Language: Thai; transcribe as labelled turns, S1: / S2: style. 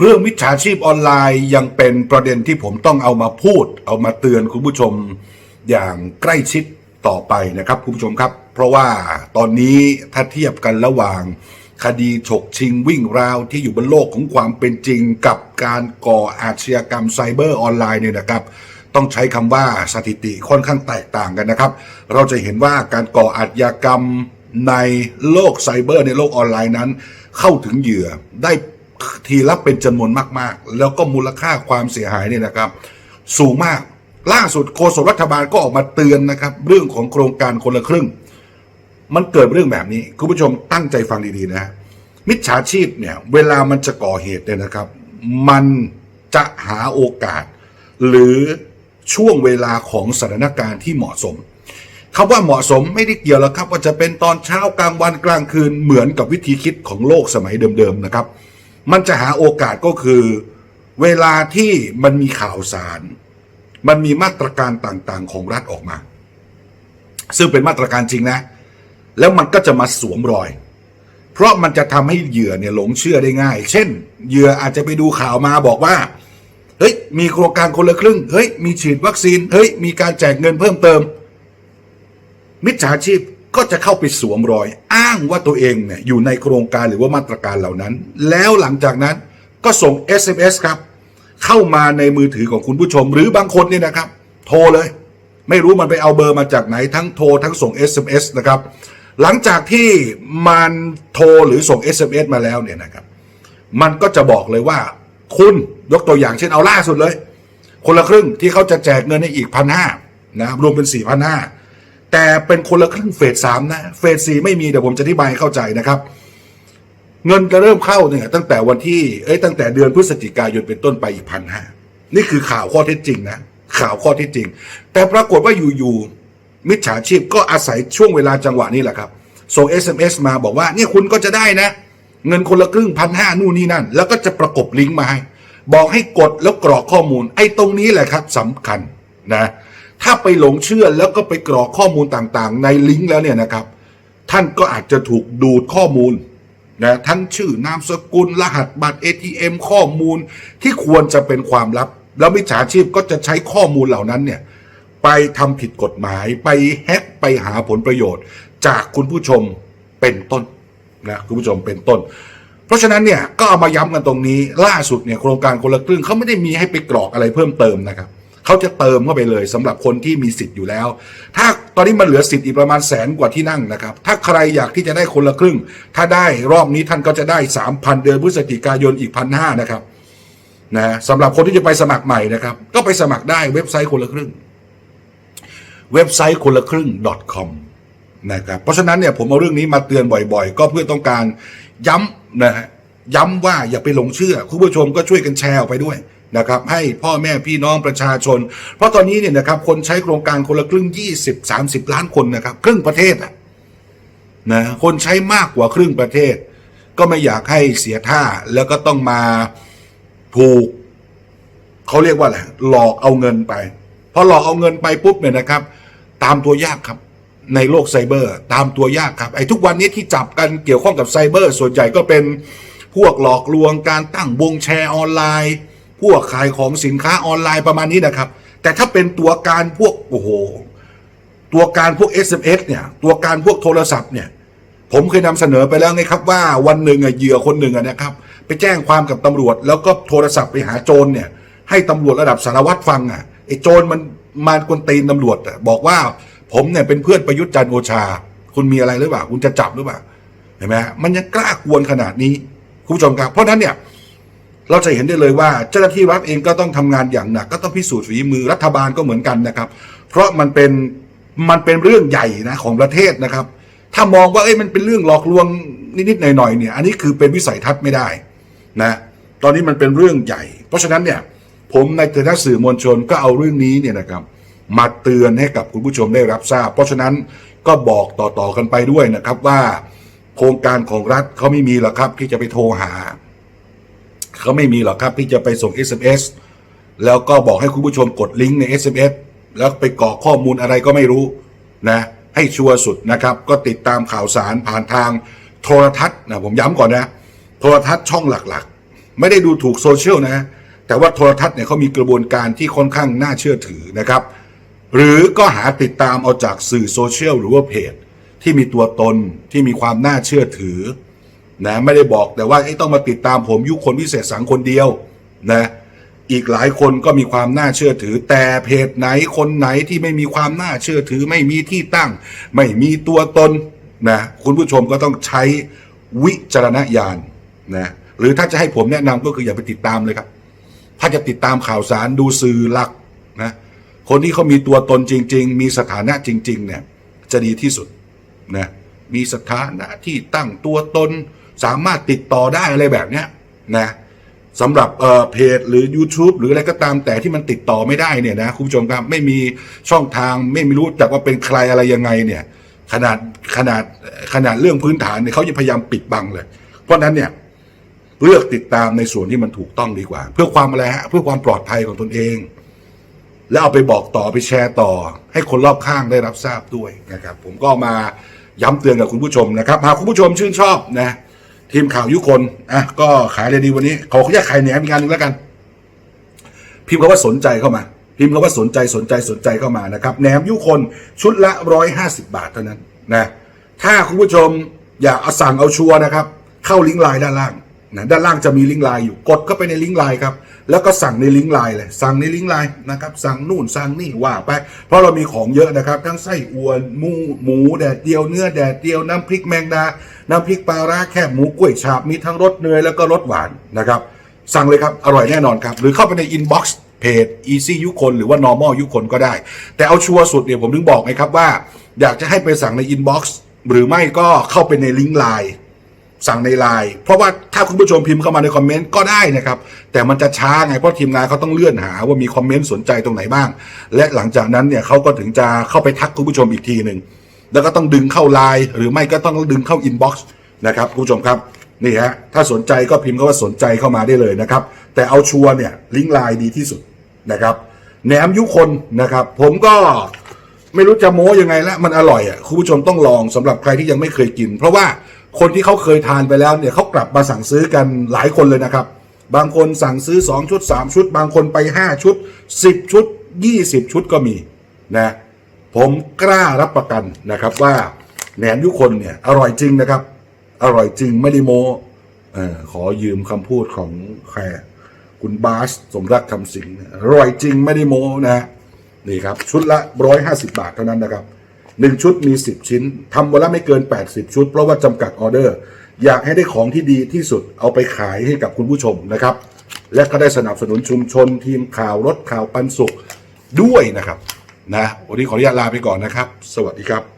S1: เรื่องมิจฉาชีพออนไลน์ยังเป็นประเด็นที่ผมต้องเอามาพูด เอามาเตือนคุณผู้ชมอย่างใกล้ชิดต่อไปนะครับคุณผู้ชมครับ เพราะว่าตอนนี้ถ้าเทียบกันระหว่าง คดีฉกชิงวิ่งราวที่อยู่บนโลกของความเป็นจริงกับการก่ออาชญากรรมไซเบอร์ออนไลน์เนี่ยนะครับ ต้องใช้คำว่าสถิติค่อนข้างแตกต่างกันนะครับ เราจะเห็นว่าการก่ออาชญากรรมในโลกไซเบอร์ในโลกออนไลน์นั้น เข้าถึงเหยื่อได้ ทีละเป็นจำนวนมาก ๆ แล้วก็มูลค่าความเสียหายเนี่ยนะครับ สูงมากล่าสุดโฆษกรัฐบาลก็ออกมาเตือนนะครับ เรื่องของโครงการคนละครึ่ง มันเกิดเรื่องแบบนี้ คุณผู้ชมตั้งใจฟังดีๆนะ มิจฉาชีพเนี่ย เวลามันจะก่อเหตุเนี่ยนะครับ มันจะหาโอกาส หรือช่วงเวลาของสถานการณ์ที่เหมาะสมคำว่าเหมาะสมไม่ได้เกี่ยวแล้วครับ ว่าจะเป็นตอนเช้ากลางวันกลางคืนเหมือนกับวิธีคิดของโลกสมัยเดิมๆนะครับ มันจะหาโอกาสก็คือ เวลาที่มันมีข่าวสาร มันมีมาตรการต่างๆ ของรัฐออกมา ซึ่งเป็นมาตรการจริงนะ แล้วมันก็จะมาสวมรอย เพราะมันจะทำให้เหยื่อเนี่ยหลงเชื่อได้ง่าย เช่น เหยื่ออาจจะไปดูข่าวมาบอกว่าเฮ้ยมีโครงการคนละครึ่งเฮ้ยมีฉีดวัคซีนเฮ้ยมีการแจกเงินเพิ่มเติม มิจฉาชีพ ก็จะเข้าไปสวมรอย อ้างว่าตัวเองเนี่ยอยู่ในโครงการหรือว่ามาตรการเหล่านั้น แล้วหลังจากนั้นก็ส่ง SMS ครับ เข้ามาในมือถือของคุณผู้ชม หรือบางคนเนี่ยนะครับ โทรเลย ไม่รู้มันไปเอาเบอร์มาจากไหนทั้งโทรทั้งส่ง SMS นะครับ หลังจากที่มันโทรหรือส่ง SMS มาแล้วเนี่ยนะครับ มันก็จะบอกเลยว่าคุณยกตัวอย่างเช่นเอาล่าสุดเลย คนละครึ่งที่เขาจะแจกเงินให้อีกพันห้านะรวมเป็นสี่พันห้า แต่เป็นคนละครึ่งเฟสสามนะ เฟสสี่ไม่มีเดี๋ยวผมจะอธิบายให้เข้าใจนะครับ เงินจะเริ่มเข้าเนี่ยตั้งแต่วันที่เอ้ยตั้งแต่เดือนพฤศจิกายนเป็นต้นไปอีกพันห้านี่คือข่าวข้อเท็จจริงนะ ข่าวข้อเท็จจริง แต่ปรากฏว่าอยู่ๆมิจฉาชีพก็อาศัยช่วงเวลาจังหวะนี้แหละครับส่ง SMS มาบอกว่าเนี่ยคุณก็จะได้นะ เงินคนละครึ่งพันห้านู่นนี่นั่น แล้วก็จะประกบลิงก์มาให้ บอกให้กดแล้วกรอกข้อมูล ไอ้ตรงนี้แหละครับสำคัญนะ ถ้าไปหลงเชื่อแล้วก็ไปกรอกข้อมูลต่างๆ ในลิงก์แล้วเนี่ยนะครับ ท่านก็อาจจะถูกดูดข้อมูลนะทั้งชื่อนามสกุลรหัสบัตร ATM ข้อมูลที่ควรจะเป็นความลับ แล้วมิจฉาชีพก็จะใช้ข้อมูลเหล่านั้นเนี่ยไปทำผิดกฎหมายไปแฮกไปหาผลประโยชน์ จากคุณผู้ชมเป็นต้นนะคุณผู้ชมเป็นต้น เพราะฉะนั้นเนี่ยก็เอามาย้ำกันตรงนี้ล่าสุดเนี่ยโครงการคนละครึ่งเขาไม่ได้มีให้ไปกรอกอะไรเพิ่มเติมนะครับ เขาจะเติมเข้าไปเลยสำหรับคนที่มีสิทธิ์อยู่แล้ว ถ้าตอนนี้มันเหลือสิทธิ์อีกประมาณแสนกว่าที่นั่งนะครับ ถ้าใครอยากที่จะได้คนละครึ่ง ถ้าได้รอบนี้ท่านก็จะได้สามพันเดือนพฤศจิกายนอีกพันห้านะครับนะสำหรับคนที่จะไปสมัครใหม่นะครับ ก็ไปสมัครได้เว็บไซต์คนละครึ่ง เว็บไซต์คนละครึ่ง .com นะครับเพราะฉะนั้นเนี่ยผมเอาเรื่องนี้มาเตือนบ่อยๆ ก็เพื่อต้องการย้ำนะฮะย้ำว่าอย่าไปหลงเชื่อ คุณผู้ชมก็ช่วยกันแชร์ออกไปด้วย นะครับให้พ่อแม่พี่น้องประชาชน เพราะตอนนี้เนี่ยนะครับคนใช้โครงการคนละครึ่ง 20 30 ล้านคนนะครับ ครึ่งประเทศอะนะคนใช้มากกว่าครึ่งประเทศ ก็ไม่อยากให้เสียท่าแล้วก็ต้องมาถูกเขาเรียกว่าอะไรหลอกเอาเงินไปพอหลอกเอาเงินไปปุ๊บเนี่ยนะครับ ตามตัวยากครับในโลกไซเบอร์ ตามตัวยากครับไอ้ทุกวันนี้ที่จับกันเกี่ยวข้องกับไซเบอร์ ส่วนใหญ่ก็เป็นพวกหลอกลวงการตั้งวงแชร์ออนไลน์ พวกขายของสินค้าออนไลน์ประมาณนี้นะครับ แต่ถ้าเป็นตัวการพวกโอ้โหตัวการพวก SMS เนี่ย ตัวการพวกโทรศัพท์เนี่ย ผมเคยนำเสนอไปแล้วไงครับว่าวันหนึ่งอะเหยื่อคนหนึ่งอะนะครับ ไปแจ้งความกับตำรวจ แล้วก็โทรศัพท์ไปหาโจรเนี่ยให้ตำรวจระดับสารวัตรฟังอะไอ้โจรมันมากวนตีนตำรวจอะบอกว่าผมเนี่ยเป็นเพื่อนประยุทธ์จันโอชา คุณมีอะไรหรือเปล่า คุณจะจับหรือเปล่าเห็นไหมฮะมันยังกล้ากวนขนาดนี้คุณผู้ชมครับ เพราะนั้นเนี่ย เราจะเห็นได้เลยว่าเจ้าหน้าที่รัฐเองก็ต้องทำงานอย่างหนัก ก็ต้องพิสูจน์ฝีมือรัฐบาลก็เหมือนกันนะครับ เพราะมันเป็นมันเป็นเรื่องใหญ่นะของประเทศนะครับ ถ้ามองว่าเอ้ยมันเป็นเรื่องหลอกลวงนิดๆหน่อยๆเนี่ย อันนี้คือเป็นวิสัยทัศน์ไม่ได้นะตอนนี้มันเป็นเรื่องใหญ่ เพราะฉะนั้นเนี่ยผมในฐานะสื่อมวลชนก็เอาเรื่องนี้เนี่ยนะครับ มาเตือนให้กับคุณผู้ชมได้รับทราบ เพราะฉะนั้นก็บอกต่อๆกันไปด้วยนะครับว่า โครงการของรัฐเขาไม่มีหรอกครับที่จะไปโทรหา เขาไม่มีหรอกครับที่จะไปส่ง SMS แล้วก็บอกให้คุณผู้ชมกดลิงก์ใน SMS แล้วไปกรอกข้อมูลอะไรก็ไม่รู้นะให้ชัวร์สุดนะครับ ก็ติดตามข่าวสารผ่านทางโทรทัศน์นะผมย้ำก่อนนะ โทรทัศน์ช่องหลักๆ ไม่ได้ดูถูกโซเชียลนะ แต่ว่าโทรทัศน์เนี่ยเขามีกระบวนการที่ค่อนข้างน่าเชื่อถือนะครับ หรือก็หาติดตามเอาจากสื่อโซเชียลหรือว่าเพจที่มีตัวตนที่มีความน่าเชื่อถือ นะไม่ได้บอกแต่ว่าไอ้ต้องมาติดตามผมยุคคนพิเศษสังคนเดียวนะอีกหลายคนก็มีความน่าเชื่อถือ แต่เพจไหนคนไหนที่ไม่มีความน่าเชื่อถือ ไม่มีที่ตั้ง ไม่มีตัวตนนะคุณผู้ชมก็ต้องใช้วิจารณญาณนะหรือถ้าจะให้ผมแนะนำก็คืออย่าไปติดตามเลยครับ ถ้าจะติดตามข่าวสารดูสื่อหลักนะคนที่เขามีตัวตนจริง ๆ มีสถานะจริง ๆ เนี่ย จะดีที่สุดนะมีสถานะที่ตั้งตัวตน สามารถติดต่อได้อะไรแบบเนี้ยนะสำหรับเอ่อเพจหรือ YouTube หรืออะไรก็ตามแต่ที่มันติดต่อไม่ได้เนี่ยนะคุณผู้ชมครับไม่มีช่องทางไม่มีรู้จักว่าเป็นใครอะไรยังไงเนี่ยขนาดขนาดขนาดเรื่องพื้นฐานเนี่ยเขายังพยายามปิดบังเลย เพราะนั้นเนี่ยเลือกติดตามในส่วนที่มันถูกต้องดีกว่า เพื่อความอะไรฮะเพื่อความปลอดภัยของตนเอง แล้วเอาไปบอกต่อไปแชร์ต่อ ให้คนรอบข้างได้รับทราบด้วยนะครับ ผมก็มาย้ำเตือนกับคุณผู้ชมนะครับหากคุณผู้ชมชื่นชอบนะ ทีมข่าวยุคนอะก็ขายเลยดีวันนี้ขอขออนุญาตขายแหนมอีกงานหนึ่งแล้วกัน พิมพ์คำว่าสนใจเข้ามา พิมพ์คำว่าสนใจสนใจสนใจเข้ามานะครับแหนมยุคนชุดละร้อยห้าสิบาทเท่านั้นนะถ้าคุณผู้ชมอยากเอาสั่งเอาชัวร์นะครับ เข้าลิงก์ไลน์ด้านล่างนะด้านล่างจะมีลิงก์ไลน์อยู่กดเข้าไปในลิงก์ไลน์ครับ แล้วก็สั่งในลิงก์ไลน์เลยสั่งในลิงก์ไลน์นะครับสั่งนู่นสั่งนี่ว่าไป เพราะเรามีของเยอะนะครับทั้งไส้อวนหมูหมูแดดเดียวเนื้อแดดเดียวน้ำพริกแมงดา น้ำพริกปลาร้าแคบหมูกล้วยฉาบมีทั้งรสเนยแล้วก็รสหวานนะครับสั่งเลยครับ อร่อยแน่นอนครับ หรือเข้าไปในอินบ็อกซ์เพจ easy ยุคนหรือว่า normal ยุคนก็ได้ แต่เอาชัวร์สุดเนี่ยผมถึงบอกไงครับว่า อยากจะให้ไปสั่งในอินบ็อกซ์หรือไม่ก็เข้าไปในลิงก์ไลน์ สั่งในไลน์เพราะว่าถ้าคุณผู้ชมพิมพ์เข้ามาในคอมเมนต์ก็ได้นะครับ แต่มันจะช้าไงเพราะทีมงานเขาต้องเลื่อนหาว่ามีคอมเมนต์สนใจตรงไหนบ้าง และหลังจากนั้นเนี่ยเขาก็ถึงจะเข้าไปทักคุณผู้ชมอีกทีหนึ่งแล้วก็ต้องดึงเข้าไลน์หรือไม่ก็ต้องดึงเข้าอินบ็อกซ์นะครับคุณผู้ชมครับนี่ฮะถ้าสนใจก็พิมพ์คำว่าสนใจเข้ามาได้เลยนะครับ แต่เอาชัวร์เนี่ยลิงก์ไลน์ดีที่สุดนะครับแหนมยุคนนะครับ ผมก็ไม่รู้จะโม้ยังไงแล้วมันอร่อยอะคุณผู้ชมต้องลองสำหรับใครที่ยังไม่เคยกิน เพราะว่า คนที่เขาเคยทานไปแล้วเนี่ยเขากลับมาสั่งซื้อกันหลายคนเลยนะครับ บางคนสั่งซื้อ 2 ชุด 3 ชุด บางคนไป 5 ชุด 10 ชุด 20 ชุดก็มีนะผมกล้ารับประกันนะครับว่าแหนมยุคนเนี่ยอร่อยจริงนะครับ อร่อยจริงไม่ได้โมออขอยืมคำพูดของใครคุณบาสสมรักคำสิงอร่อยจริงไม่ได้โมนะนี่ครับ ชุดละร้อยห้าสิบาทเท่านั้นนะครับ หนึ่งชุดมีสิบชิ้นทำวันละไม่เกิน 80 ชุด เพราะว่าจำกัดออเดอร์ อยากให้ได้ของที่ดีที่สุดเอาไปขายให้กับคุณผู้ชมนะครับ และก็ได้สนับสนุนชุมชนทีมข่าวรถข่าวปันสุขด้วยนะครับนะวันนี้ขออนุญาตลาไปก่อนนะครับ สวัสดีครับ